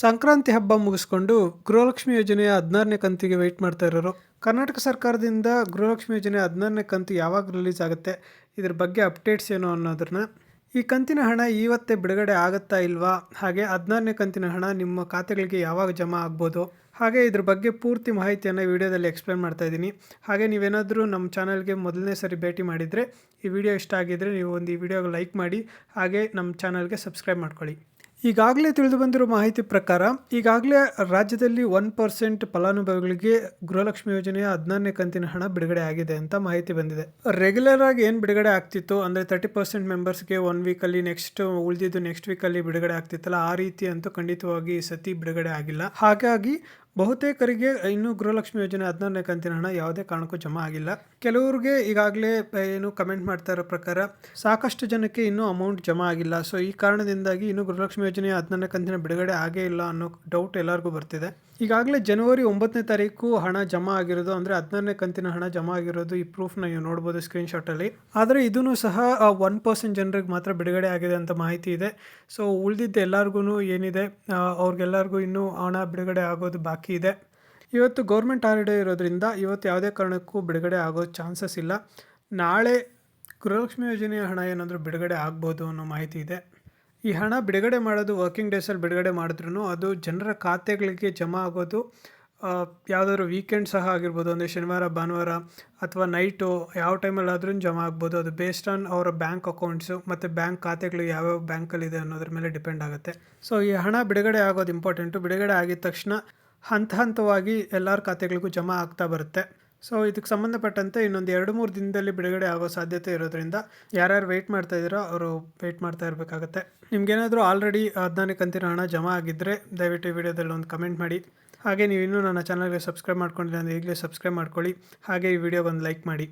ಸಂಕ್ರಾಂತಿ ಹಬ್ಬ ಮುಗಿಸ್ಕೊಂಡು ಗೃಹಲಕ್ಷ್ಮಿ ಯೋಜನೆಯ ಹದಿನಾರನೇ ಕಂತಿಗೆ ವೆಯ್ಟ್ ಮಾಡ್ತಾ ಇರೋರು. ಕರ್ನಾಟಕ ಸರ್ಕಾರದಿಂದ ಗೃಹಲಕ್ಷ್ಮಿ ಯೋಜನೆ ಹದಿನಾರನೇ ಕಂತು ಯಾವಾಗ ರಿಲೀಸ್ ಆಗುತ್ತೆ? ಇದ್ರ ಬಗ್ಗೆ ಅಪ್ಡೇಟ್ಸ್ ಏನು ಅನ್ನೋದನ್ನ. ಈ ಕಂತಿನ ಹಣ ಇವತ್ತೇ ಬಿಡುಗಡೆ ಆಗುತ್ತಾ ಇಲ್ವಾ? ಹಾಗೆ ಹದಿನಾರನೇ ಕಂತಿನ ಹಣ ನಿಮ್ಮ ಖಾತೆಗಳಿಗೆ ಯಾವಾಗ ಜಮಾ ಆಗ್ಬೋದು? ಹಾಗೆ ಇದ್ರ ಬಗ್ಗೆ ಪೂರ್ತಿ ಮಾಹಿತಿಯನ್ನು ವಿಡಿಯೋದಲ್ಲಿ ಎಕ್ಸ್ಪ್ಲೇನ್ ಮಾಡ್ತಾ ಇದ್ದೀನಿ. ಹಾಗೆ ನೀವೇನಾದರೂ ನಮ್ಮ ಚಾನಲ್ಗೆ ಮೊದಲನೇ ಸರಿ ಭೇಟಿ ಮಾಡಿದರೆ ಈ ವಿಡಿಯೋ ಇಷ್ಟ ಆಗಿದ್ದರೆ ನೀವು ಒಂದು ಈ ವಿಡಿಯೋಗೆ ಲೈಕ್ ಮಾಡಿ, ಹಾಗೆ ನಮ್ಮ ಚಾನಲ್ಗೆ ಸಬ್ಸ್ಕ್ರೈಬ್ ಮಾಡ್ಕೊಳ್ಳಿ. ಈಗಾಗಲೇ ತಿಳಿದು ಬಂದಿರೋ ಮಾಹಿತಿ ಪ್ರಕಾರ, ಈಗಾಗಲೇ ರಾಜ್ಯದಲ್ಲಿ ಒನ್ ಪರ್ಸೆಂಟ್ ಫಲಾನುಭವಿಗಳಿಗೆ ಗೃಹಲಕ್ಷ್ಮಿ ಯೋಜನೆಯ ಹದಿನಾರನೇ ಕಂತಿನ ಹಣ ಬಿಡುಗಡೆ ಆಗಿದೆ ಅಂತ ಮಾಹಿತಿ ಬಂದಿದೆ. ರೆಗ್ಯುಲರ್ ಆಗಿ ಏನು ಬಿಡುಗಡೆ ಆಗ್ತಿತ್ತು? ಅಂದರೆ ತರ್ಟಿ ಪರ್ಸೆಂಟ್ ಮೆಂಬರ್ಸ್ಗೆ ಒನ್ ವೀಕಲ್ಲಿ ನೆಕ್ಸ್ಟ್ ಉಳಿದಿದ್ದು ನೆಕ್ಸ್ಟ್ ವೀಕಲ್ಲಿ ಬಿಡುಗಡೆ ಆಗ್ತಿತ್ತಲ್ಲ, ಆ ರೀತಿ ಅಂತೂ ಖಂಡಿತವಾಗಿ ಸತಿ ಬಿಡುಗಡೆ ಆಗಿಲ್ಲ. ಹಾಗಾಗಿ ಬಹುತೇಕರಿಗೆ ಇನ್ನು ಗೃಹಲಕ್ಷ್ಮಿ ಯೋಜನೆ ಹದಿನಾರನೇ ಕಂತಿನ ಹಣ ಯಾವುದೇ ಕಾರಣಕ್ಕೂ ಜಮಾ ಆಗಿಲ್ಲ. ಕೆಲವರಿಗೆ ಈಗಾಗಲೇ ಏನು ಕಮೆಂಟ್ ಮಾಡ್ತಾ ಇರೋ ಪ್ರಕಾರ ಸಾಕಷ್ಟು ಜನಕ್ಕೆ ಇನ್ನೂ ಅಮೌಂಟ್ ಜಮಾ ಆಗಿಲ್ಲ. ಸೊ, ಈ ಕಾರಣದಿಂದಾಗಿ ಇನ್ನು ಗೃಹಲಕ್ಷ್ಮಿ ಯೋಜನೆ ಹದಿನಾರನೇ ಕಂತಿನ ಬಿಡುಗಡೆ ಆಗೇ ಇಲ್ಲ ಅನ್ನೋ ಡೌಟ್ ಎಲ್ಲರಿಗೂ ಬರ್ತಿದೆ. ಈಗಾಗಲೇ ಜನವರಿ ಒಂಬತ್ತನೇ ತಾರೀಕು ಹಣ ಜಮಾ ಆಗಿರೋದು ಅಂದರೆ ಹದಿನಾರನೇ ಕಂತಿನ ಹಣ ಜಮಾ ಆಗಿರೋದು ಈ ಪ್ರೂಫ್ನ ನೀವು ನೋಡ್ಬೋದು ಸ್ಕ್ರೀನ್ಶಾಟಲ್ಲಿ ಆದರೆ ಇದೂ ಸಹ ಒನ್ ಪರ್ಸೆಂಟ್ ಜನರಿಗೆ ಮಾತ್ರ ಬಿಡುಗಡೆ ಆಗಿದೆ ಅಂತ ಮಾಹಿತಿ ಇದೆ. ಸೊ, ಉಳಿದಿದ್ದ ಎಲ್ಲರಿಗೂ ಏನಿದೆ ಅವ್ರಿಗೆಲ್ಲರಿಗೂ ಇನ್ನೂ ಹಣ ಬಿಡುಗಡೆ ಆಗೋದು ಬಾಕಿ ಇದೆ. ಇವತ್ತು ಗೌರ್ಮೆಂಟ್ ಹಾಲಿಡೇ ಇರೋದ್ರಿಂದ ಇವತ್ತು ಯಾವುದೇ ಕಾರಣಕ್ಕೂ ಬಿಡುಗಡೆ ಆಗೋ ಚಾನ್ಸಸ್ ಇಲ್ಲ. ನಾಳೆ ಗೃಹಲಕ್ಷ್ಮಿ ಯೋಜನೆಯ ಹಣ ಏನಾದರೂ ಬಿಡುಗಡೆ ಆಗ್ಬೋದು ಅನ್ನೋ ಮಾಹಿತಿ ಇದೆ. ಈ ಹಣ ಬಿಡುಗಡೆ ಮಾಡೋದು ವರ್ಕಿಂಗ್ ಡೇಸಲ್ಲಿ ಬಿಡುಗಡೆ ಮಾಡಿದ್ರೂ ಅದು ಜನರ ಖಾತೆಗಳಿಗೆ ಜಮಾ ಆಗೋದು ಯಾವುದಾದ್ರು ವೀಕೆಂಡ್ ಸಹ ಆಗಿರ್ಬೋದು, ಅಂದರೆ ಶನಿವಾರ, ಭಾನುವಾರ ಅಥವಾ ನೈಟು ಯಾವ ಟೈಮಲ್ಲಾದ್ರೂ ಜಮಾ ಆಗ್ಬೋದು. ಅದು ಬೇಸ್ಡ್ ಆನ್ ಅವರ ಬ್ಯಾಂಕ್ ಅಕೌಂಟ್ಸು ಮತ್ತು ಬ್ಯಾಂಕ್ ಖಾತೆಗಳು ಯಾವ್ಯಾವ ಬ್ಯಾಂಕಲ್ಲಿದೆ ಅನ್ನೋದ್ರ ಮೇಲೆ ಡಿಪೆಂಡ್ ಆಗುತ್ತೆ. ಸೊ ಈ ಹಣ ಬಿಡುಗಡೆ ಆಗೋದು ಇಂಪಾರ್ಟೆಂಟು ಬಿಡುಗಡೆ ಆಗಿದ ತಕ್ಷಣ ಹಂತ ಹಂತವಾಗಿ ಎಲ್ಲರ ಖಾತೆಗಳಿಗೂ ಜಮಾ ಆಗ್ತಾ ಬರುತ್ತೆ. ಸೊ ಇದಕ್ಕೆ ಸಂಬಂಧಪಟ್ಟಂತೆ ಇನ್ನೊಂದು ಎರಡು ಮೂರು ದಿನದಲ್ಲಿ ಬಿಡುಗಡೆ ಆಗೋ ಸಾಧ್ಯತೆ ಇರೋದ್ರಿಂದ ಯಾರ್ಯಾರು ವೆಯ್ಟ್ ಮಾಡ್ತಾ ಇದ್ದೀರೋ ಅವರು ವೆಯ್ಟ್ ಮಾಡ್ತಾ ಇರಬೇಕಾಗತ್ತೆ. ನಿಮ್ಗೇನಾದರೂ ಆಲ್ರೆಡಿ ಹದಿನಾಲ್ಕು ಕಂತಿನ ಹಣ ಜಮಾ ಆಗಿದ್ದರೆ ದಯವಿಟ್ಟು ಈ ವಿಡಿಯೋದಲ್ಲಿ ಒಂದು ಕಮೆಂಟ್ ಮಾಡಿ. ಹಾಗೆ ನೀವು ಇನ್ನೂ ನನ್ನ ಚಾನಲ್ಗೆ ಸಬ್ಸ್ಕ್ರೈಬ್ ಮಾಡ್ಕೊಂಡಿಲ್ಲ ಅಂದರೆ ಈಗಲೇ ಸಬ್ಸ್ಕ್ರೈಬ್ ಮಾಡ್ಕೊಳ್ಳಿ. ಹಾಗೆ ಈ ವಿಡಿಯೋಗೆ ಒಂದು ಲೈಕ್ ಮಾಡಿ.